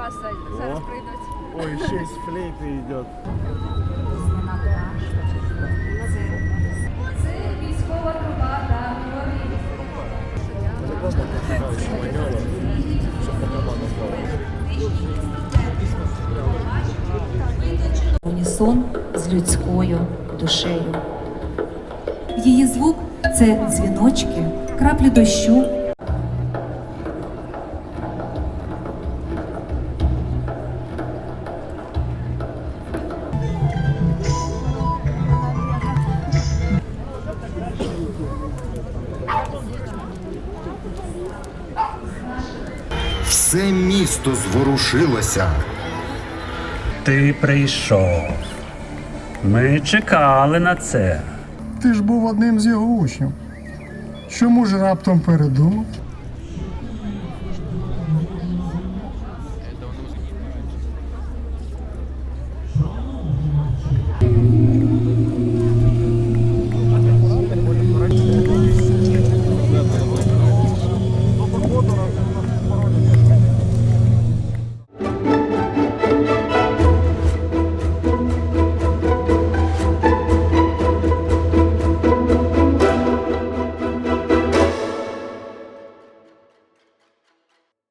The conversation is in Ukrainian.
зараз прийдуть. Ой, ще й з флейти йде. Це військова труба та унісон з людською душею. Її звук це дзвіночки, краплі дощу. Все місто зворушилося. Ти прийшов. Ми чекали на це. Ти ж був одним з його учнів. Чому ж раптом передумав?